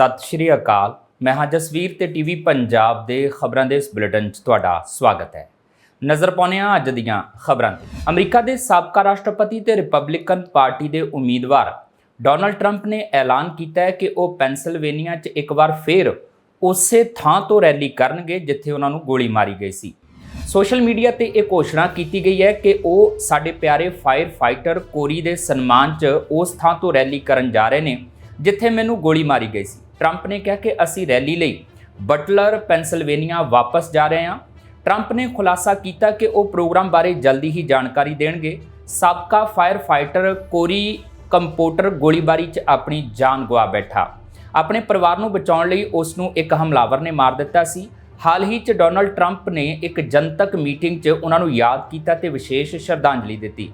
ਸਤਿ ਸ਼੍ਰੀ ਅਕਾਲ। ਮੈਂ ਹਾਂ ਜਸਵੀਰ ਤੇ ਟੀਵੀ ਪੰਜਾਬ ਦੇ ਖਬਰਾਂ ਦੇ ਇਸ ਬੁਲੇਟਿਨ 'ਚ ਤੁਹਾਡਾ ਸਵਾਗਤ ਹੈ। ਨਜ਼ਰ ਪਾਉਂਦੇ ਹਾਂ ਅੱਜ ਦੀਆਂ ਖਬਰਾਂ ਤੇ। ਅਮਰੀਕਾ ਦੇ ਸਾਬਕਾ ਰਾਸ਼ਟਰਪਤੀ ਤੇ ਰਿਪਬਲਿਕਨ ਪਾਰਟੀ ਦੇ ਉਮੀਦਵਾਰ ਡੋਨਲਡ ਟਰੰਪ ਨੇ ਐਲਾਨ ਕੀਤਾ ਹੈ ਕਿ ਉਹ ਪੈਨਸਿਲਵੇਨੀਆ 'ਚ ਇੱਕ ਵਾਰ ਫੇਰ ਉਸੇ ਥਾਂ ਤੋਂ ਰੈਲੀ ਕਰਨਗੇ ਜਿੱਥੇ ਉਹਨਾਂ ਨੂੰ ਗੋਲੀ ਮਾਰੀ ਗਈ ਸੀ। ਸੋਸ਼ਲ ਮੀਡੀਆ ਤੇ ਇਹ ਘੋਸ਼ਣਾ ਕੀਤੀ ਗਈ ਹੈ ਕਿ ਉਹ ਸਾਡੇ ਪਿਆਰੇ ਫਾਇਰ ਫਾਈਟਰ ਕੋਰੀ ਦੇ ਸਨਮਾਨ 'ਚ ਉਸ ਥਾਂ ਤੋਂ ਰੈਲੀ ਕਰਨ ਜਾ ਰਹੇ ਨੇ, ਜਿੱਥੇ ਮੈਨੂੰ ਗੋਲੀ ਮਾਰੀ ਗਈ ਸੀ। ਟਰੰਪ ਨੇ ਕਿਹਾ ਕਿ ਅਸੀਂ ਰੈਲੀ ਲਈ ਬਟਲਰ ਪੈਨਸਿਲਵੇਨੀਆ ਵਾਪਸ ਜਾ ਰਹੇ ਹਾਂ। ਟਰੰਪ ਨੇ ਖੁਲਾਸਾ ਕੀਤਾ ਕਿ ਉਹ ਪ੍ਰੋਗਰਾਮ ਬਾਰੇ ਜਲਦੀ ਹੀ ਜਾਣਕਾਰੀ ਦੇਣਗੇ। ਸਾਬਕਾ ਫਾਇਰ ਫਾਈਟਰ ਕੋਰੀ ਕੰਪੋਟਰ ਗੋਲੀਬਾਰੀ 'ਚ ਆਪਣੀ ਜਾਨ ਗਵਾ ਬੈਠਾ। ਆਪਣੇ ਪਰਿਵਾਰ ਨੂੰ ਬਚਾਉਣ ਲਈ ਉਸ ਨੂੰ ਇੱਕ ਹਮਲਾਵਰ ਨੇ ਮਾਰ ਦਿੱਤਾ ਸੀ। ਹਾਲ ਹੀ 'ਚ ਡੋਨਲਡ ਟਰੰਪ ਨੇ ਇੱਕ ਜਨਤਕ ਮੀਟਿੰਗ 'ਚ ਉਹਨਾਂ ਨੂੰ ਯਾਦ ਕੀਤਾ ਤੇ ਵਿਸ਼ੇਸ਼ ਸ਼ਰਧਾਂਜਲੀ ਦਿੱਤੀ।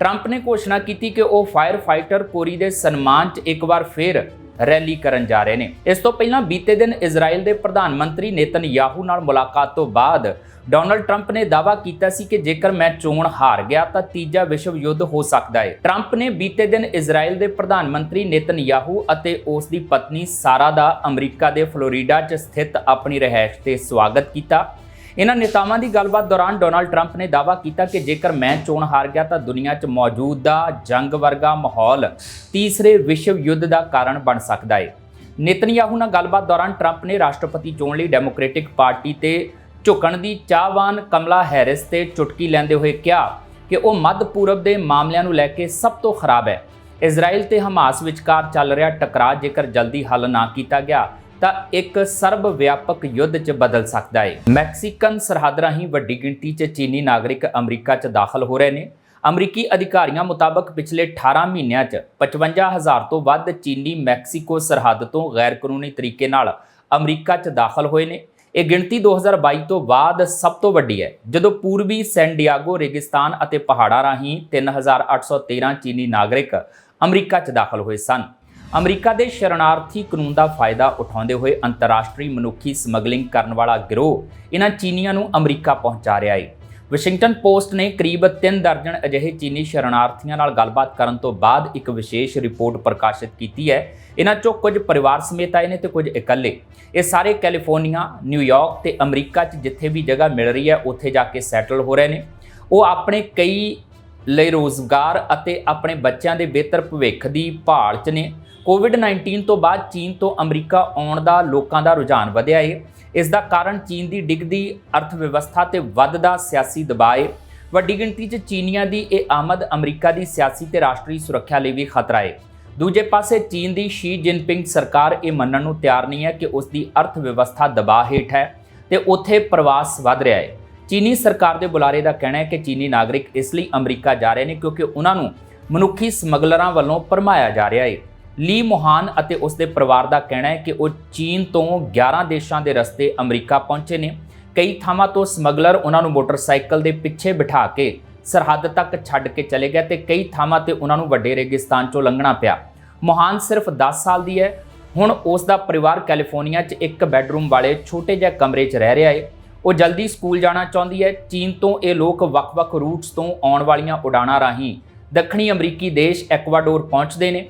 ਟਰੰਪ ਨੇ ਘੋਸ਼ਣਾ ਕੀਤੀ ਕਿ ਉਹ ਫਾਇਰ ਫਾਈਟਰ ਕੋਰੀ ਦੇ ਸਨਮਾਨ 'ਚ ਇੱਕ ਵਾਰ ਫੇਰ ਰੈਲੀ ਕਰਨ ਜਾ ਰਹੇ ਨੇ। ਇਸ ਤੋਂ ਪਹਿਲਾਂ ਬੀਤੇ ਦਿਨ ਇਜ਼ਰਾਈਲ ਦੇ ਪ੍ਰਧਾਨ ਮੰਤਰੀ ਨੇਤਨਯਾਹੂ ਨਾਲ ਮੁਲਾਕਾਤ ਤੋਂ ਬਾਅਦ ਡੋਨਲਡ ਟਰੰਪ ਨੇ ਦਾਅਵਾ ਕੀਤਾ ਸੀ ਕਿ ਜੇਕਰ ਮੈਂ ਚੋਣ ਹਾਰ ਗਿਆ ਤਾਂ ਤੀਜਾ ਵਿਸ਼ਵ ਯੁੱਧ ਹੋ ਸਕਦਾ ਹੈ। ਟਰੰਪ ਨੇ ਬੀਤੇ ਦਿਨ ਇਜ਼ਰਾਈਲ ਦੇ ਪ੍ਰਧਾਨ ਮੰਤਰੀ ਨੇਤਨਯਾਹੂ ਅਤੇ ਉਸ ਦੀ ਪਤਨੀ ਸਾਰਾ ਦਾ ਅਮਰੀਕਾ ਦੇ ਫਲੋਰੀਡਾ 'ਚ ਸਥਿਤ ਆਪਣੀ ਰਿਹਾਇਸ਼ ਤੇ ਸਵਾਗਤ ਕੀਤਾ। ਇਹਨਾਂ ਨੇਤਾਵਾਂ ਦੀ ਗੱਲਬਾਤ ਦੌਰਾਨ ਡੋਨਾਲਡ ਟਰੰਪ ਨੇ ਦਾਅਵਾ ਕੀਤਾ ਕਿ ਜੇਕਰ ਮੈਂ ਚੋਣ ਹਾਰ ਗਿਆ ਤਾਂ ਦੁਨੀਆ 'ਚ ਮੌਜੂਦਾ ਜੰਗ ਵਰਗਾ ਮਾਹੌਲ ਤੀਸਰੇ ਵਿਸ਼ਵ ਯੁੱਧ ਦਾ ਕਾਰਨ ਬਣ ਸਕਦਾ ਹੈ ਨੇਤਨਯਾਹੂ ਨਾਲ ਗੱਲਬਾਤ ਦੌਰਾਨ ਟਰੰਪ ਨੇ ਰਾਸ਼ਟਰਪਤੀ ਚੋਣ ਲਈ ਡੈਮੋਕ੍ਰੈਟਿਕ ਪਾਰਟੀ ਤੇ ਝੁਕਣ ਦੀ ਚਾਹਵਾਨ ਕਮਲਾ ਹੈਰਿਸ ਤੇ ਚੁਟਕੀ ਲੈਂਦੇ ਹੋਏ ਕਿਹਾ ਕਿ ਉਹ ਮੱਧ ਪੂਰਬ ਦੇ ਮਾਮਲਿਆਂ ਨੂੰ ਲੈ ਕੇ ਸਭ ਤੋਂ ਖਰਾਬ ਹੈ। ਇਜ਼ਰਾਈਲ ਤੇ ਹਮਾਸ ਵਿਚਕਾਰ ਚੱਲ ਰਿਹਾ ਟਕਰਾਅ ਜੇਕਰ ਜਲਦੀ ਹੱਲ ਨਾ ਕੀਤਾ ਗਿਆ ਤਾਂ ਇੱਕ ਸਰਬ ਵਿਆਪਕ ਯੁੱਧ 'ਚ ਬਦਲ ਸਕਦਾ ਹੈ ਮੈਕਸੀਕਨ ਸਰਹੱਦ ਰਾਹੀਂ ਵੱਡੀ ਗਿਣਤੀ 'ਚ ਚੀਨੀ ਨਾਗਰਿਕ ਅਮਰੀਕਾ 'ਚ ਦਾਖਲ ਹੋ ਰਹੇ ਨੇ। ਅਮਰੀਕੀ ਅਧਿਕਾਰੀਆਂ ਮੁਤਾਬਕ ਪਿਛਲੇ 18 ਮਹੀਨਿਆਂ 'ਚ 55000 ਤੋਂ ਵੱਧ ਚੀਨੀ ਮੈਕਸੀਕੋ ਸਰਹੱਦ ਤੋਂ ਗੈਰ ਕਾਨੂੰਨੀ ਤਰੀਕੇ ਨਾਲ ਅਮਰੀਕਾ 'ਚ ਦਾਖਲ ਹੋਏ ਨੇ। ਇਹ ਗਿਣਤੀ 2022 ਤੋਂ ਬਾਅਦ ਸਭ ਤੋਂ ਵੱਡੀ ਹੈ। ਜਦੋਂ ਪੂਰਬੀ ਸੈਨ ਡਿਆਗੋ ਰੇਗਿਸਤਾਨ ਅਤੇ ਪਹਾੜਾਂ ਰਾਹੀਂ 3813 ਚੀਨੀ ਨਾਗਰਿਕ ਅਮਰੀਕਾ 'ਚ ਦਾਖਲ ਹੋਏ ਸਨ ਅਮਰੀਕਾ ਦੇ ਸ਼ਰਨਾਰਥੀ ਕਾਨੂੰਨ ਦਾ ਫਾਇਦਾ ਉਠਾਉਂਦੇ ਹੋਏ ਅੰਤਰਰਾਸ਼ਟਰੀ ਮਨੁੱਖੀ ਸਮਗਲਿੰਗ ਕਰਨ ਵਾਲਾ ਗਿਰੋਹ ਇਹਨਾਂ ਚੀਨੀਆਂ ਨੂੰ ਅਮਰੀਕਾ ਪਹੁੰਚਾ ਰਿਹਾ ਹੈ ਵਾਸ਼ਿੰਗਟਨ ਪੋਸਟ ਨੇ ਕਰੀਬ 3 ਦਰਜਨ ਅਜਿਹੇ ਚੀਨੀ ਸ਼ਰਨਾਰਥੀਆਂ ਨਾਲ ਗੱਲਬਾਤ ਕਰਨ ਤੋਂ ਬਾਅਦ ਇੱਕ ਵਿਸ਼ੇਸ਼ ਰਿਪੋਰਟ ਪ੍ਰਕਾਸ਼ਿਤ ਕੀਤੀ ਹੈ। ਇਹਨਾਂ ਚੋਂ ਕੁਝ ਪਰਿਵਾਰ ਸਮੇਤ ਆਏ ਨੇ ਤੇ ਕੁਝ ਇਕੱਲੇ। ਇਹ ਸਾਰੇ ਕੈਲੀਫੋਰਨੀਆ ਨਿਊਯਾਰਕ ਤੇ ਅਮਰੀਕਾ 'ਚ ਜਿੱਥੇ ਵੀ ਜਗ੍ਹਾ ਮਿਲ ਰਹੀ ਹੈ, ਉੱਥੇ ਜਾ ਕੇ ਸੈਟਲ ਹੋ ਰਹੇ ਨੇ। ਉਹ ਆਪਣੇ ਕਈ ਲਈ ਰੋਜ਼ਗਾਰ ਅਤੇ ਆਪਣੇ ਬੱਚਿਆਂ ਦੇ ਬਿਹਤਰ ਭਵਿੱਖ ਦੀ ਭਾਲ 'ਚ ਨੇ। ਕੋਵਿਡ-19 ਤੋਂ ਬਾਅਦ ਚੀਨ ਤੋਂ ਅਮਰੀਕਾ ਆਉਣ ਦਾ ਲੋਕਾਂ ਦਾ ਰੁਝਾਨ ਵਧਿਆ ਏ। ਇਸ ਦਾ ਕਾਰਨ ਚੀਨ ਦੀ ਡਿੱਗਦੀ ਅਰਥ ਵਿਵਸਥਾ ਤੇ ਵੱਧਦਾ ਸਿਆਸੀ ਦਬਾਅ ਏ। ਵੱਡੀ ਗਿਣਤੀ 'ਚ ਚੀਨੀਆਂ ਦੀ ਇਹ ਆਮਦ ਅਮਰੀਕਾ ਦੀ ਸਿਆਸੀ ਤੇ ਰਾਸ਼ਟਰੀ ਸੁਰੱਖਿਆ ਲਈ ਵੀ ਖਤਰਾ ਏ। ਦੂਜੇ ਪਾਸੇ ਚੀਨ ਦੀ ਸ਼ੀ ਜਿਨਪਿੰਗ ਸਰਕਾਰ ਇਹ ਮੰਨਣ ਨੂੰ ਤਿਆਰ ਨਹੀਂ ਹੈ ਕਿ ਉਸ ਦੀ ਅਰਥ ਵਿਵਸਥਾ ਦਬਾਅ ਹੇਠ ਹੈ ਤੇ ਉੱਥੇ ਪ੍ਰਵਾਸ ਵਧ ਰਿਹਾ ਹੈ ਚੀਨੀ ਸਰਕਾਰ ਦੇ ਬੁਲਾਰੇ ਦਾ ਕਹਿਣਾ ਹੈ ਕਿ ਚੀਨੀ ਨਾਗਰਿਕ ਇਸ ਲਈ ਅਮਰੀਕਾ ਜਾ ਰਹੇ ਨੇ ਕਿਉਂਕਿ ਉਹਨਾਂ ਨੂੰ ਮਨੁੱਖੀ ਸਮਗਲਰਾਂ ਵੱਲੋਂ ਭਰਮਾਇਆ ਜਾ ਰਿਹਾ ਹੈ। ਲੀ ਮੋਹਾਨ ਅਤੇ ਉਸ ਦੇ ਪਰਿਵਾਰ ਦਾ ਕਹਿਣਾ ਹੈ ਕਿ ਉਹ ਚੀਨ ਤੋਂ 11 ਦੇਸ਼ਾਂ ਦੇ ਰਸਤੇ ਅਮਰੀਕਾ ਪਹੁੰਚੇ ਨੇ। ਕਈ ਥਾਵਾਂ ਤੋਂ ਸਮਗਲਰ ਉਹਨਾਂ ਨੂੰ ਮੋਟਰਸਾਈਕਲ ਦੇ ਪਿੱਛੇ ਬਿਠਾ ਕੇ ਸਰਹੱਦ ਤੱਕ ਛੱਡ ਕੇ ਚਲੇ ਗਏ ਤੇ ਕਈ ਥਾਵਾਂ ਤੇ ਉਹਨਾਂ ਨੂੰ ਵੱਡੇ ਰੇਗਿਸਤਾਨ ਚੋਂ ਲੰਘਣਾ ਪਿਆ। ਮੋਹਾਨ ਸਿਰਫ 10 ਸਾਲ ਦੀ ਹੈ। ਹੁਣ ਉਸ ਦਾ ਪਰਿਵਾਰ ਕੈਲੀਫੋਰਨੀਆ 'ਚ ਇੱਕ ਬੈੱਡਰੂਮ ਵਾਲੇ ਛੋਟੇ ਜਿਹੇ ਕਮਰੇ 'ਚ ਰਹਿ ਰਿਹਾ ਹੈ। ਉਹ ਜਲਦੀ ਸਕੂਲ ਜਾਣਾ ਚਾਹੁੰਦੀ ਹੈ। ਚੀਨ ਤੋਂ ਇਹ ਲੋਕ ਵੱਖ-ਵੱਖ ਰੂਟਸ ਤੋਂ ਆਉਣ ਵਾਲੀਆਂ ਉਡਾਣਾਂ ਰਾਹੀਂ ਦੱਖਣੀ ਅਮਰੀਕੀ ਦੇਸ਼ ਐਕਵਾਡੋਰ ਪਹੁੰਚਦੇ ਨੇ।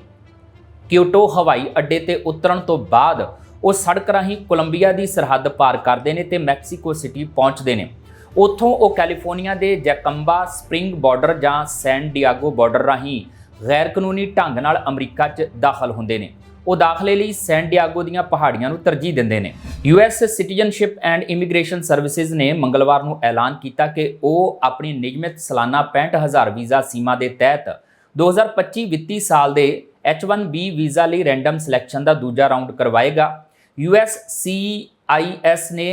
ਕਿਓਟੋ, ਹਵਾਈ ਅੱਡੇ ਤੇ ਉਤਰਨ ਤੋਂ ਬਾਅਦ ਉਹ ਸੜਕ ਰਾਹੀਂ ਕੋਲੰਬੀਆ ਦੀ ਸਰਹੱਦ ਪਾਰ ਕਰਦੇ ਨੇ ਤੇ ਮੈਕਸੀਕੋ ਸਿਟੀ ਪਹੁੰਚਦੇ ਨੇ। ਉੱਥੋਂ ਉਹ ਕੈਲੀਫੋਰਨੀਆ ਦੇ ਜੈਕੰਬਾ ਸਪ੍ਰਿੰਗ ਬਾਰਡਰ ਜਾਂ ਸੈਨ ਡੀਆਗੋ ਬਾਰਡਰ ਰਾਹੀਂ ਗੈਰ ਕਾਨੂੰਨੀ ਢੰਗ ਨਾਲ ਅਮਰੀਕਾ 'ਚ ਦਾਖਲ ਹੁੰਦੇ ਨੇ। ਉਹ ਦਾਖਲੇ ਲਈ ਸੈਨ ਡਿਆਗੋ ਦੀਆਂ ਪਹਾੜੀਆਂ ਨੂੰ ਤਰਜੀਹ ਦਿੰਦੇ ਨੇ। US citizenship and immigration services ਨੇ ਮੰਗਲਵਾਰ ਨੂੰ ਐਲਾਨ ਕੀਤਾ ਕਿ ਉਹ ਆਪਣੀ ਨਿਯਮਿਤ ਸਾਲਾਨਾ 65000 ਵੀਜ਼ਾ ਸੀਮਾ ਦੇ ਤਹਿਤ 2025 ਵਿੱਤੀ ਸਾਲ ਦੇ H1B ਵੀਜ਼ਾ ਲਈ ਰੈਂਡਮ ਸਿਲੈਕਸ਼ਨ ਦਾ ਦੂਜਾ ਰਾਊਂਡ ਕਰਵਾਏਗਾ। USCIS ਨੇ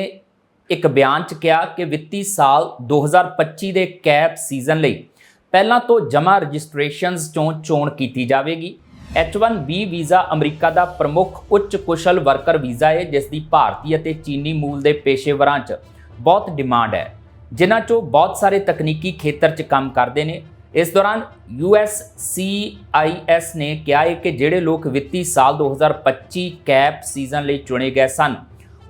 ਇੱਕ ਬਿਆਨ 'ਚ ਕਿਹਾ ਕਿ ਵਿੱਤੀ ਸਾਲ 2025 ਦੇ ਕੈਪ ਸੀਜ਼ਨ ਲਈ ਪਹਿਲਾਂ ਤੋਂ ਜਮ੍ਹਾਂ ਰਜਿਸਟ੍ਰੇਸ਼ਨਸ ਚੋਂ ਚੋਣ ਕੀਤੀ ਜਾਵੇਗੀ। H1B ਵੀਜ਼ਾ ਅਮਰੀਕਾ ਦਾ ਪ੍ਰਮੁੱਖ ਉੱਚ ਕੁਸ਼ਲ ਵਰਕਰ ਵੀਜ਼ਾ ਹੈ ਜਿਸ ਦੀ ਭਾਰਤੀ ਅਤੇ ਚੀਨੀ ਮੂਲ ਦੇ ਪੇਸ਼ੇਵਰਾਂ 'ਚ ਬਹੁਤ ਡਿਮਾਂਡ ਹੈ। ਜਿਨ੍ਹਾਂ 'ਚੋਂ ਬਹੁਤ ਸਾਰੇ ਤਕਨੀਕੀ ਖੇਤਰ 'ਚ ਕੰਮ ਕਰਦੇ ਨੇ। ਇਸ ਦੌਰਾਨ USCIS ਨੇ ਕਿਹਾ ਹੈ ਕਿ ਜਿਹੜੇ ਲੋਕ ਵਿੱਤੀ ਸਾਲ 2025 ਕੈਪ ਸੀਜ਼ਨ ਲਈ ਚੁਣੇ ਗਏ ਸਨ,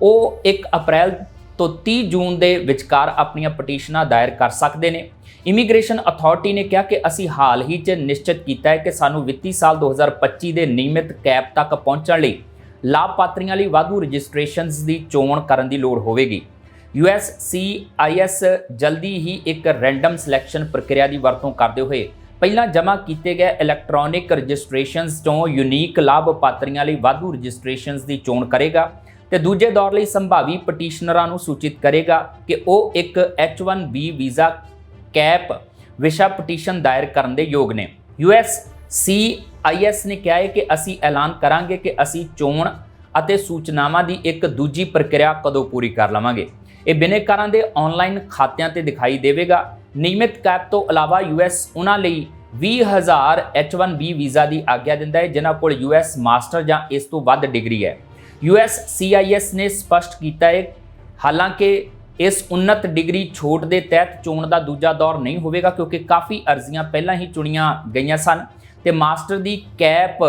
ਉਹ 1 ਅਪ੍ਰੈਲ ਤੋਂ 30 ਜੂਨ ਦੇ ਵਿਚਕਾਰ ਆਪਣੀਆਂ ਪਟੀਸ਼ਨਾਂ ਦਾਇਰ ਕਰ ਸਕਦੇ ਨੇ। ਇਮੀਗ੍ਰੇਸ਼ਨ ਅਥਾਰਟੀ ਨੇ ਕਿਹਾ ਕਿ ਅਸੀਂ ਹਾਲ ਹੀ 'ਚ ਨਿਸ਼ਚਿਤ ਕੀਤਾ ਹੈ ਕਿ ਸਾਨੂੰ ਵਿੱਤੀ ਸਾਲ 2025 ਦੇ ਨਿਯਮਿਤ ਕੈਪ ਤੱਕ ਪਹੁੰਚਣ ਲਈ ਲਾਭਪਾਤਰੀਆਂ ਲਈ ਵਾਧੂ ਰਜਿਸਟ੍ਰੇਸ਼ਨਸ ਦੀ ਚੋਣ ਕਰਨ ਦੀ ਲੋੜ ਹੋਵੇਗੀ। USCIS ਜਲਦੀ ਹੀ ਇੱਕ ਰੈਂਡਮ ਸਿਲੈਕਸ਼ਨ ਪ੍ਰਕਿਰਿਆ ਦੀ ਵਰਤੋਂ ਕਰਦੇ ਹੋਏ ਪਹਿਲਾਂ ਜਮ੍ਹਾਂ ਕੀਤੇ ਗਏ ਇਲੈਕਟ੍ਰੋਨਿਕ ਰਜਿਸਟ੍ਰੇਸ਼ਨਸ ਤੋਂ ਯੂਨੀਕ ਲਾਭਪਾਤਰੀਆਂ ਲਈ ਵਾਧੂ ਰਜਿਸਟ੍ਰੇਸ਼ਨਸ ਦੀ ਚੋਣ ਕਰੇਗਾ। ਤੇ ਦੂਜੇ ਦੌਰ ਲਈ ਸੰਭਾਵੀ ਪਟੀਸ਼ਨਰਾਂ ਨੂੰ ਸੂਚਿਤ ਕਰੇਗਾ ਕਿ ਉਹ ਇੱਕ H1B ਵੀਜ਼ਾ ਕੈਪ ਵਿਸ਼ਾ ਪਟੀਸ਼ਨ ਦਾਇਰ ਕਰਨ ਦੇ ਯੋਗ ਨੇ। USCIS ਨੇ ਕਿਹਾ ਹੈ ਕਿ ਅਸੀਂ ਐਲਾਨ ਕਰਾਂਗੇ ਕਿ ਅਸੀਂ ਚੋਣ ਅਤੇ ਸੂਚਨਾਵਾਂ ਦੀ ਇੱਕ ਦੂਜੀ ਪ੍ਰਕਿਰਿਆ ਕਦੋਂ ਪੂਰੀ ਕਰ ਲਵਾਂਗੇ। ਇਹ ਬਿਨੇਕਾਰਾਂ ਦੇ ਆਨਲਾਈਨ ਖਾਤਿਆਂ ਤੇ ਦਿਖਾਈ ਦੇਵੇਗਾ। ਨਿਯਮਿਤ ਕੈਪ ਤੋਂ ਇਲਾਵਾ US ਉਹਨਾਂ ਲਈ 20000 H1B ਵੀਜ਼ਾ ਦੀ ਆਗਿਆ ਦਿੰਦਾ ਹੈ, ਜਿਨ੍ਹਾਂ ਕੋਲ US ਮਾਸਟਰ ਜਾਂ ਇਸ ਤੋਂ ਵੱਧ ਡਿਗਰੀ ਹੈ। USCIS ਨੇ ਸਪਸ਼ਟ ਕੀਤਾ ਹੈ, ਹਾਲਾਂਕਿ ਇਸ ਉન્નਤ ਡਿਗਰੀ ਛੋਟ ਦੇ ਤਹਿਤ ਚੋਣ ਦਾ ਦੂਜਾ ਦੌਰ ਨਹੀਂ ਹੋਵੇਗਾ, ਕਿਉਂਕਿ ਕਾਫੀ ਅਰਜ਼ੀਆਂ ਪਹਿਲਾਂ ਹੀ ਚੁਣੀਆਂ ਗਈਆਂ ਸਨ ਤੇ ਮਾਸਟਰ ਦੀ ਕੈਪ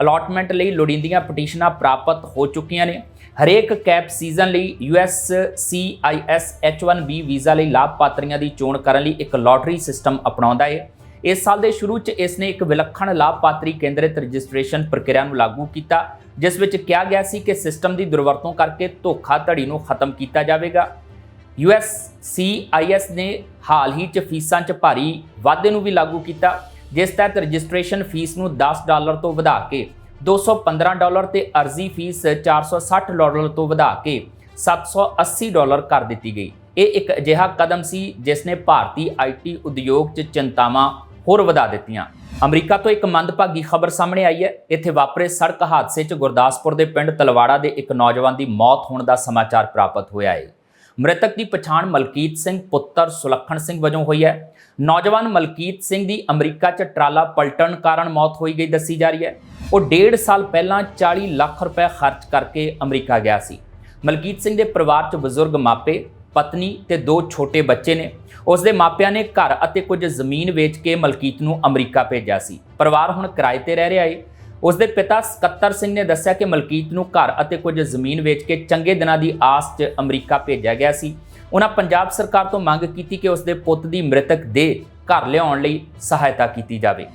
ਅਲਾਟਮੈਂਟ ਲਈ ਲੋੜੀਂਦੀਆਂ ਪਟੀਸ਼ਨਾਂ ਪ੍ਰਾਪਤ ਹੋ ਚੁੱਕੀਆਂ ਨੇ। ਹਰੇਕ ਕੈਪ ਸੀਜ਼ਨ ਲਈ USCIS H1B ਵੀਜ਼ਾ ਲਈ ਲਾਭਪਾਤਰੀਆਂ ਦੀ ਚੋਣ ਕਰਨ ਲਈ ਇੱਕ ਲੋਟਰੀ ਸਿਸਟਮ ਅਪਣਾਉਂਦਾ ਹੈ। ਇਸ ਸਾਲ ਦੇ ਸ਼ੁਰੂ 'ਚ ਇਸ ਨੇ ਇੱਕ ਵਿਲੱਖਣ ਲਾਭਪਾਤਰੀ ਕੇਂਦਰਿਤ ਰਜਿਸਟ੍ਰੇਸ਼ਨ ਪ੍ਰਕਿਰਿਆ ਨੂੰ ਲਾਗੂ ਕੀਤਾ, ਜਿਸ ਵਿੱਚ ਕਿਹਾ ਗਿਆ ਸੀ ਕਿ ਸਿਸਟਮ ਦੀ ਦੁਰਵਰਤੋਂ ਕਰਕੇ ਧੋਖਾਧੜੀ ਨੂੰ ਖਤਮ ਕੀਤਾ ਜਾਵੇਗਾ। USCIS ਨੇ ਹਾਲ ਹੀ 'ਚ ਫੀਸਾਂ 'ਚ ਭਾਰੀ ਵਾਧੇ ਨੂੰ ਵੀ ਲਾਗੂ ਕੀਤਾ, ਜਿਸ ਤਹਿਤ ਰਜਿਸਟ੍ਰੇਸ਼ਨ ਫੀਸ ਨੂੰ 10 ਡਾਲਰ ਤੋਂ ਵਧਾ ਕੇ 215 ਡਾਲਰ ਤੇ ਅਰਜ਼ੀ ਫੀਸ 460 ਡਾਲਰ ਤੋਂ ਵਧਾ ਕੇ 780 ਡਾਲਰ ਕਰ ਦਿੱਤੀ ਗਈ। ਇਹ ਇੱਕ ਅਜਿਹਾ ਕਦਮ ਸੀ, ਜਿਸ ਨੇ ਭਾਰਤੀ ਆਈਟੀ ਉਦਯੋਗ 'ਚ ਚਿੰਤਾਵਾਂ ਹੋਰ ਵਧਾ ਦਿੱਤੀਆਂ। ਅਮਰੀਕਾ ਤੋਂ ਇੱਕ ਮੰਦਭਾਗੀ ਖਬਰ ਸਾਹਮਣੇ ਆਈ ਹੈ। ਇੱਥੇ ਵਾਪਰੇ ਸੜਕ ਹਾਦਸੇ 'ਚ ਗੁਰਦਾਸਪੁਰ ਦੇ ਪਿੰਡ ਤਲਵਾੜਾ ਦੇ ਇੱਕ ਨੌਜਵਾਨ ਦੀ ਮੌਤ ਹੋਣ ਦਾ ਸਮਾਚਾਰ ਪ੍ਰਾਪਤ ਹੋਇਆ ਹੈ ਮ੍ਰਿਤਕ ਦੀ ਪਛਾਣ ਮਲਕੀਤ ਸਿੰਘ, ਪੁੱਤਰ ਸੁਲੱਖਣ ਸਿੰਘ ਵਜੋਂ ਹੋਈ ਹੈ। ਨੌਜਵਾਨ ਮਲਕੀਤ ਸਿੰਘ ਦੀ ਅਮਰੀਕਾ 'ਚ ਟਰਾਲਾ ਪਲਟਣ ਕਾਰਨ ਮੌਤ ਹੋਈ ਗਈ ਦੱਸੀ ਜਾ ਰਹੀ ਹੈ। ਉਹ ਡੇਢ ਸਾਲ ਪਹਿਲਾਂ 40 ਲੱਖ ਰੁਪਏ ਖਰਚ ਕਰਕੇ ਅਮਰੀਕਾ ਗਿਆ ਸੀ। ਮਲਕੀਤ ਸਿੰਘ ਦੇ ਪਰਿਵਾਰ 'ਚ ਬਜ਼ੁਰਗ ਮਾਪੇ ਪਤਨੀ ਤੇ ਦੋ ਛੋਟੇ ਬੱਚੇ ਨੇ। ਉਸ ਦੇ ਮਾਪਿਆਂ ਨੇ ਘਰ ਅਤੇ ਕੁਝ ਜ਼ਮੀਨ ਵੇਚ ਕੇ ਮਲਕੀਤ ਨੂੰ ਅਮਰੀਕਾ ਭੇਜਿਆ ਸੀ। ਪਰਿਵਾਰ ਹੁਣ ਕਿਰਾਏ ਤੇ ਰਹਿ ਰਿਹਾ ਏ। ਉਸ ਦੇ ਪਿਤਾ ਸਕੱਤਰ ਸਿੰਘ ਨੇ ਦੱਸਿਆ ਕਿ ਮਲਕੀਤ ਨੂੰ ਘਰ ਅਤੇ ਕੁਝ ਜ਼ਮੀਨ ਵੇਚ ਕੇ ਚੰਗੇ ਦਿਨਾਂ ਦੀ ਆਸ 'ਚ ਅਮਰੀਕਾ ਭੇਜਿਆ ਗਿਆ ਸੀ। ਉਹਨਾਂ ਪੰਜਾਬ ਸਰਕਾਰ ਤੋਂ ਮੰਗ ਕੀਤੀ ਕਿ ਉਸ ਦੇ ਪੁੱਤ ਦੀ ਮ੍ਰਿਤਕ ਦੇ ਘਰ ਲਿਆਉਣ ਲਈ ਸਹਾਇਤਾ ਕੀਤੀ ਜਾਵੇ।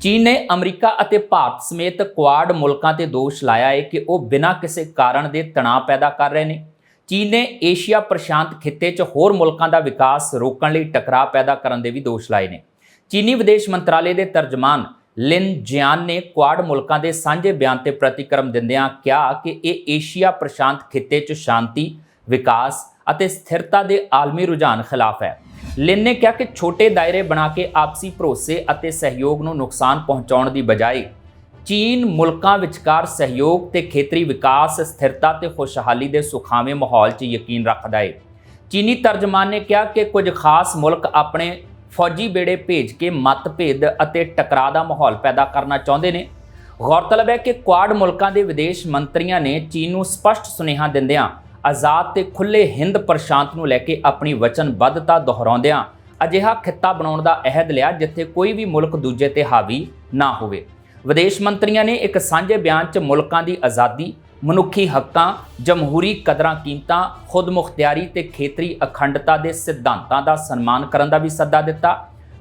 ਚੀਨ ਨੇ ਅਮਰੀਕਾ ਅਤੇ ਭਾਰਤ ਸਮੇਤ ਕੁਆਡ ਮੁਲਕਾਂ ਤੇ ਦੋਸ਼ ਲਾਇਆ ਹੈ ਕਿ ਉਹ ਬਿਨਾਂ ਕਿਸੇ ਕਾਰਨ ਦੇ ਤਣਾਅ ਪੈਦਾ ਕਰ ਰਹੇ ਨੇ। ਚੀਨ ਨੇ ਏਸ਼ੀਆ ਪ੍ਰਸ਼ਾਂਤ ਖਿੱਤੇ 'ਚ ਹੋਰ ਮੁਲਕਾਂ ਦਾ ਵਿਕਾਸ ਰੋਕਣ ਲਈ ਟਕਰਾਅ ਪੈਦਾ ਕਰਨ ਦੇ ਵੀ ਦੋਸ਼ ਲਾਏ ਨੇ। ਚੀਨੀ ਵਿਦੇਸ਼ ਮੰਤਰਾਲੇ ਦੇ ਤਰਜਮਾਨ ਲਿਨ ਜਿਆਨ ਨੇ ਕੁਆਡ ਮੁਲਕਾਂ ਦੇ ਸਾਂਝੇ ਬਿਆਨ ਤੇ ਪ੍ਰਤੀਕਰਮ ਦਿੰਦਿਆਂ ਕਿਹਾ ਕਿ ਇਹ ਏਸ਼ੀਆ ਪ੍ਰਸ਼ਾਂਤ ਖਿੱਤੇ 'ਚ ਸ਼ਾਂਤੀ, ਵਿਕਾਸ ਅਤੇ ਸਥਿਰਤਾ ਦੇ ਆਲਮੀ ਰੁਝਾਨ ਖਿਲਾਫ ਹੈ। ਲਿਨ ਨੇ ਕਿਹਾ ਕਿ ਛੋਟੇ ਦਾਇਰੇ ਬਣਾ ਕੇ ਆਪਸੀ ਭਰੋਸੇ ਅਤੇ ਸਹਿਯੋਗ ਨੂੰ ਨੁਕਸਾਨ ਪਹੁੰਚਾਉਣ ਦੀ ਬਜਾਏ ਚੀਨ ਮੁਲਕਾਂ ਵਿਚਕਾਰ ਸਹਿਯੋਗ ਤੇ ਖੇਤਰੀ ਵਿਕਾਸ, ਸਥਿਰਤਾ ਤੇ ਖੁਸ਼ਹਾਲੀ ਦੇ ਸੁਖਾਵੇਂ ਮਾਹੌਲ 'ਚ ਯਕੀਨ ਰੱਖਦਾ ਹੈ ਚੀਨੀ ਤਰਜਮਾਨ ਨੇ ਕਿਹਾ ਕਿ ਕੁਝ ਖਾਸ ਮੁਲਕ ਆਪਣੇ ਫੌਜੀ ਬੇੜੇ ਭੇਜ ਕੇ ਮਤਭੇਦ ਅਤੇ ਟਕਰਾਅ ਦਾ ਮਾਹੌਲ ਪੈਦਾ ਕਰਨਾ ਚਾਹੁੰਦੇ ਨੇ। ਗੌਰਤਲਬ ਹੈ ਕਿ ਕੁਆਡ ਮੁਲਕਾਂ ਦੇ ਵਿਦੇਸ਼ ਮੰਤਰੀਆਂ ਨੇ ਚੀਨ ਨੂੰ ਸਪਸ਼ਟ ਸੁਨੇਹਾ ਦਿੰਦਿਆਂ ਆਜ਼ਾਦ ਤੇ ਖੁੱਲੇ ਹਿੰਦ ਪ੍ਰਸ਼ਾਂਤ ਨੂੰ ਲੈ ਕੇ ਆਪਣੀ ਵਚਨਬੱਧਤਾ ਦੁਹਰਾਉਂਦਿਆਂ ਅਜਿਹਾ ਖਿੱਤਾ ਬਣਾਉਣ ਦਾ ਅਹਿਦ ਲਿਆ, ਜਿੱਥੇ ਕੋਈ ਵੀ ਮੁਲਕ ਦੂਜੇ ਤੇ ਹਾਵੀ ਨਾ ਹੋਵੇ। ਵਿਦੇਸ਼ ਮੰਤਰੀਆਂ ਨੇ ਇੱਕ ਸਾਂਝੇ ਬਿਆਨ 'ਚ ਮੁਲਕਾਂ ਦੀ ਆਜ਼ਾਦੀ, ਮਨੁੱਖੀ ਹੱਕਾਂ, ਜਮਹੂਰੀ ਕਦਰਾਂ ਕੀਮਤਾਂ ਖੁਦਮੁਖਤਿਆਰੀ ਤੇ ਖੇਤਰੀ ਅਖੰਡਤਾ ਦੇ ਸਿਧਾਂਤਾਂ ਦਾ ਸਨਮਾਨ ਕਰਨ ਦਾ ਵੀ ਸੱਦਾ ਦਿੱਤਾ।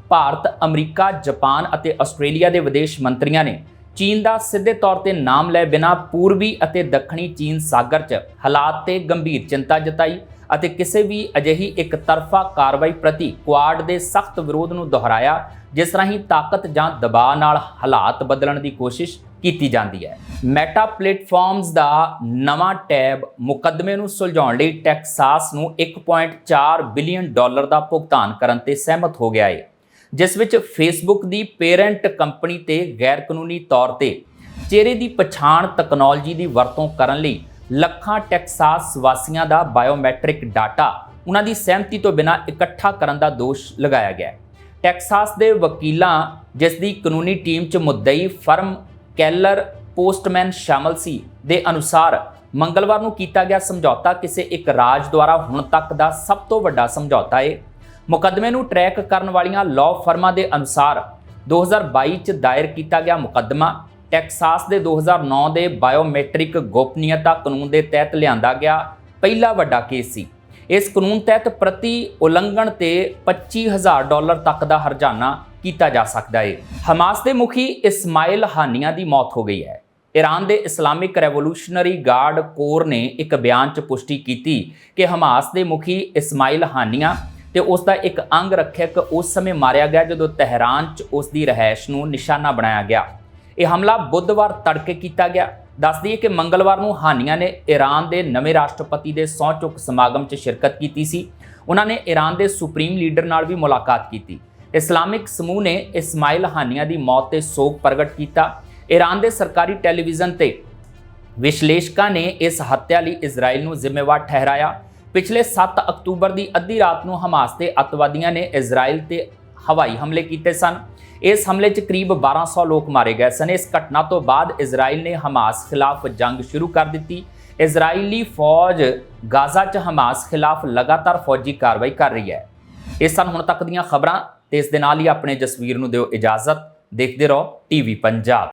ਭਾਰਤ, ਅਮਰੀਕਾ, ਜਾਪਾਨ ਅਤੇ ਆਸਟ੍ਰੇਲੀਆ ਦੇ ਵਿਦੇਸ਼ ਮੰਤਰੀਆਂ ਨੇ ਚੀਨ ਦਾ ਸਿੱਧੇ ਤੌਰ ਤੇ ਨਾਮ ਲੈ ਬਿਨਾਂ ਪੂਰਬੀ ਅਤੇ ਦੱਖਣੀ ਚੀਨ ਸਾਗਰ 'ਚ ਹਾਲਾਤ ਤੇ ਗੰਭੀਰ ਚਿੰਤਾ ਜਤਾਈ। ਅਤੇ ਕਿਸੇ ਵੀ ਅਜਿਹੀ ਇੱਕ ਤਰਫਾ ਕਾਰਵਾਈ ਪ੍ਰਤੀ ਕੁਆਡ ਦੇ ਸਖਤ ਵਿਰੋਧ ਨੂੰ ਦੁਹਰਾਇਆ, ਜਿਸ ਰਾਹੀਂ ਤਾਕਤ ਜਾਂ ਦਬਾਅ ਨਾਲ ਹਾਲਾਤ ਬਦਲਣ ਦੀ ਕੋਸ਼ਿਸ਼ ਕੀਤੀ ਜਾਂਦੀ ਹੈ। ਮੈਟਾ ਪਲੇਟਫਾਰਮਸ ਦਾ ਨਵਾਂ ਟੈਬ ਮੁਕੱਦਮੇ ਨੂੰ ਸੁਲਝਾਉਣ ਲਈ ਟੈਕਸਾਸ ਨੂੰ 1.4 ਬਿਲੀਅਨ ਡਾਲਰ ਦਾ ਭੁਗਤਾਨ ਕਰਨ ਤੇ ਸਹਿਮਤ ਹੋ ਗਿਆ ਹੈ ਜਿਸ ਵਿੱਚ ਫੇਸਬੁੱਕ ਦੀ ਪੇਰੈਂਟ ਕੰਪਨੀ ਤੇ ਗੈਰ ਕਾਨੂੰਨੀ ਤੌਰ ਤੇ ਚਿਹਰੇ ਦੀ ਪਛਾਣ ਤਕਨਾਲੋਜੀ ਦੀ ਵਰਤੋਂ ਕਰਨ ਲਈ ਲੱਖਾਂ ਟੈਕਸਾਸ ਵਾਸੀਆਂ ਦਾ ਬਾਇਓਮੈਟ੍ਰਿਕ ਡਾਟਾ ਉਹਨਾਂ ਦੀ ਸਹਿਮਤੀ ਤੋਂ ਬਿਨਾਂ ਇਕੱਠਾ ਕਰਨ ਦਾ ਦੋਸ਼ ਲਗਾਇਆ ਗਿਆ ਹੈ। ਟੈਕਸਾਸ ਦੇ ਵਕੀਲਾਂ, ਜਿਸ ਦੀ ਕਾਨੂੰਨੀ ਟੀਮ 'ਚ ਮੁੱਦਈ ਫਰਮ ਕੈਲਰ ਪੋਸਟਮੈਨ ਸ਼ਾਮਲ ਸੀ, ਦੇ ਅਨੁਸਾਰ ਮੰਗਲਵਾਰ ਨੂੰ ਕੀਤਾ ਗਿਆ ਸਮਝੌਤਾ ਕਿਸੇ ਇੱਕ ਰਾਜ ਦੁਆਰਾ ਹੁਣ ਤੱਕ ਦਾ ਸਭ ਤੋਂ ਵੱਡਾ ਸਮਝੌਤਾ ਹੈ ਮੁਕੱਦਮੇ ਨੂੰ ਟਰੈਕ ਕਰਨ ਵਾਲੀਆਂ ਲਾਅ ਫਰਮਾਂ ਦੇ ਅਨੁਸਾਰ 2022 ਚ ਦਾਇਰ ਕੀਤਾ ਗਿਆ ਮੁਕੱਦਮਾ ਟੈਕਸਾਸ ਦੇ 2009 ਦੇ ਬਾਇਓਮੈਟ੍ਰਿਕ ਗੋਪਨੀਯਤਾ ਕਾਨੂੰਨ ਦੇ ਤਹਿਤ ਲਿਆਂਦਾ ਗਿਆ ਪਹਿਲਾ ਵੱਡਾ ਕੇਸ ਸੀ। ਇਸ ਕਾਨੂੰਨ ਤਹਿਤ ਪ੍ਰਤੀ ਉਲੰਘਣ ਤੇ 25000 ਡਾਲਰ ਤੱਕ ਦਾ ਹਰਜਾਨਾ ਕੀਤਾ ਜਾ ਸਕਦਾ ਹੈ ਹਮਾਸ ਦੇ ਮੁਖੀ ਇਸਮਾਇਲ ਹਾਨੀਆ ਦੀ ਮੌਤ ਹੋ ਗਈ ਹੈ। ਈਰਾਨ ਦੇ ਇਸਲਾਮਿਕ ਰੈਵੋਲੂਸ਼ਨਰੀ ਗਾਰਡ ਕੋਰ ਨੇ ਇੱਕ ਬਿਆਨ 'ਚ ਪੁਸ਼ਟੀ ਕੀਤੀ ਕਿ ਹਮਾਸ ਦੇ ਮੁਖੀ ਇਸਮਾਇਲ ਹਾਨੀਆ ਤੇ ਉਸ ਦਾ ਇੱਕ ਅੰਗ ਰੱਖਿਅਕ ਉਸ ਸਮੇਂ ਮਾਰਿਆ ਗਿਆ ਜਦੋਂ ਤਹਿਰਾਨ 'ਚ ਉਸ ਦੀ ਰਹਿائش ਨੂੰ ਨਿਸ਼ਾਨਾ ਬਣਾਇਆ ਗਿਆ। ਇਹ ਹਮਲਾ ਬੁੱਧਵਾਰ ਤੜਕੇ ਕੀਤਾ ਗਿਆ। ਦੱਸਦੀ ਹੈ ਕਿ ਮੰਗਲਵਾਰ ਨੂੰ ਹਾਨੀਆ ਨੇ ਈਰਾਨ ਦੇ ਨਵੇਂ ਰਾਸ਼ਟਰਪਤੀ ਦੇ ਸਹੁੰ ਚੁੱਕ ਸਮਾਗਮ 'ਚ ਸ਼ਿਰਕਤ ਕੀਤੀ ਸੀ। ਉਹਨਾਂ ਨੇ ਈਰਾਨ ਦੇ ਸੁਪਰੀਮ ਲੀਡਰ ਨਾਲ ਵੀ ਮੁਲਾਕਾਤ ਕੀਤੀ। ਇਸਲਾਮਿਕ ਸਮੂਹ ਨੇ ਇਸਮਾਇਲ ਹਾਨੀਆ ਦੀ ਮੌਤ ਤੇ ਸੋਗ ਪ੍ਰਗਟ ਕੀਤਾ। ਈਰਾਨ ਦੇ ਸਰਕਾਰੀ ਟੈਲੀਵਿਜ਼ਨ ਤੇ ਵਿਸ਼ਲੇਸ਼ਕਾਂ ਨੇ ਇਸ ਹੱਤਿਆ ਲਈ ਇਜ਼ਰਾਈਲ ਨੂੰ ਜ਼ਿੰਮੇਵਾਰ ਠਹਿਰਾਇਆ। ਪਿਛਲੇ 7 ਅਕਤੂਬਰ ਦੀ ਅੱਧੀ ਰਾਤ ਨੂੰ ਹਮਾਸ ਦੇ ਅੱਤਵਾਦੀਆਂ ਨੇ ਇਜ਼ਰਾਈਲ ਤੇ ਹਵਾਈ ਹਮਲੇ ਕੀਤੇ ਸਨ। ਇਸ ਹਮਲੇ 'ਚ ਕਰੀਬ 1200 ਲੋਕ ਮਾਰੇ ਗਏ ਸਨ। ਇਸ ਘਟਨਾ ਤੋਂ ਬਾਅਦ ਇਜ਼ਰਾਈਲ ਨੇ ਹਮਾਸ ਖਿਲਾਫ ਜੰਗ ਸ਼ੁਰੂ ਕਰ ਦਿੱਤੀ। ਇਜ਼ਰਾਈਲੀ ਫੌਜ ਗਾਜ਼ਾ 'ਚ ਹਮਾਸ ਖਿਲਾਫ ਲਗਾਤਾਰ ਫੌਜੀ ਕਾਰਵਾਈ ਕਰ ਰਹੀ ਹੈ। ਇਹ ਸਨ ਹੁਣ ਤੱਕ ਦੀਆਂ ਖਬਰਾਂ ਤੇ ਇਸ ਦੇ ਨਾਲ ਹੀ ਆਪਣੇ ਜਸਵੀਰ ਨੂੰ ਦਿਓ ਇਜਾਜ਼ਤ। ਦੇਖਦੇ ਰਹੋ ਟੀਵੀ ਪੰਜਾਬ।